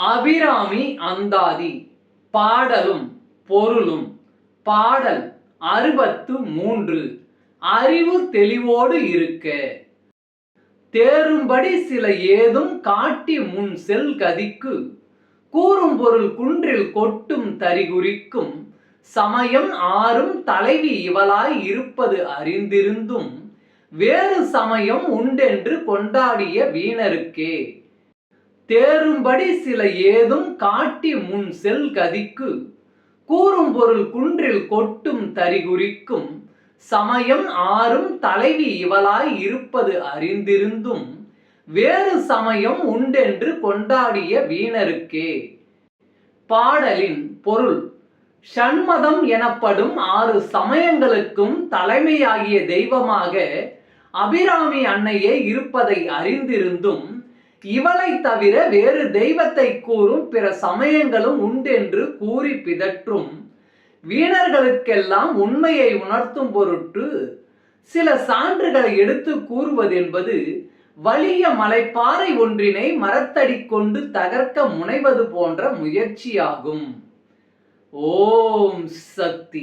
அபிராமி அந்தாதி பாடலும் பொருளும். பாடல் அறுபத்து மூன்று. அறிவு தெளிவோடு இருக்க. தேரும்படி சில ஏதும் காட்டி முன் செல் கதிக்கு. கூறும் பொருள் குன்றில் கொட்டும் தரிகுறிக்கும் சமயம் ஆறும் தலைவி இவளாய் இருப்பது அறிந்திருந்தும். வேறு சமயம் உண்டென்று கொண்டாடிய வீணருக்கே. தேரும்படி சில ஏதும் காட்டி முன் செல் கதிக்கு கூறும் பொருள் குன்றில் கொட்டும் தரிகுறிக்கும் சமயம் ஆறும் தலைவி இவளாய் இருப்பது அறிந்திருந்தும் வேறு சமயம் உண்டென்று கொண்டாடிய வீணருக்கே. பாடலின் பொருள் ஷண்மதம் எனப்படும் ஆறு சமயங்களுக்கும் தலைமையாகிய தெய்வமாக அபிராமி அன்னையே இருப்பதை அறிந்திருந்தும் இவளை தவிர வேறு தெய்வத்தை கூறும் பிற சமயங்களும் உண்டென்று கூறி பிதற்றும். வீணர்களுக்கெல்லாம் உண்மையை உணர்த்தும் பொருட்டு சில சான்றுகளை எடுத்து கூறுவதென்பது வலிய மலைப்பாறை ஒன்றினை மரத்தடி கொண்டு தகர்க்க முனைவது போன்ற முயற்சியாகும். ஓம் சக்தி.